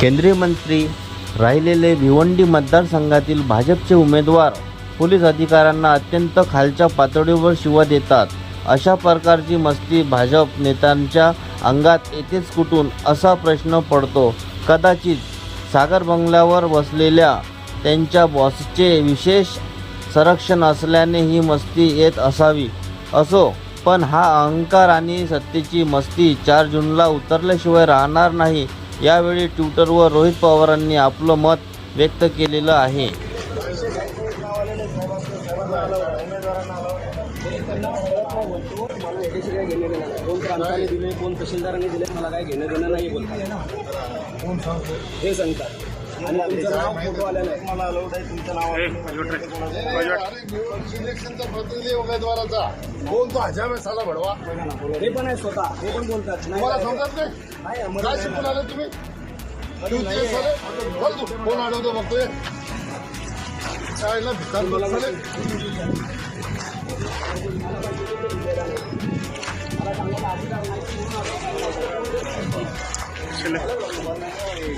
केंद्रीय मंत्री राहिलेले भिवंडी मतदारसंघातील भाजपचे उमेदवार पोलीस अधिकाऱ्यांना अत्यंत खालच्या पातळीवर शिवा देतात. अशा प्रकारची मस्ती भाजप नेत्यांच्या अंगात येतेच कुठून असा प्रश्न पडतो. कदाचित सागर बंगल्यावर बसलेल्या त्यांच्या बॉसचे विशेष संरक्षण असल्याने ही मस्ती येत असावी. असो पण हा अहंकार आणि सत्तेची मस्ती चार जूनला उतरल्याशिवाय राहणार नाही यावेळी ट्विटरवर रोहित पवारांनी आपलं मत व्यक्त केलेलं आहे. कोण दिले कोण तहसीलदारांनी दिले मला काय घेणं देणं नाही बोलतात हे सांगतात. आणि तुमचं नाव फोटो आलेलं आहे. मला अलाउड आहे तुमचं नाव इलेक्शनचा प्रतिनिधी उमेदवाराचा. कोण तो हजाम आहे साला भडवा हे पण आहे स्वतः. हे पण बोलतात. नाही काय- समजत नाही? नाही काय नाही. शिकून आले तुम्ही? नाही. कोण अडवतो बघतोय काय भिकार मला साले.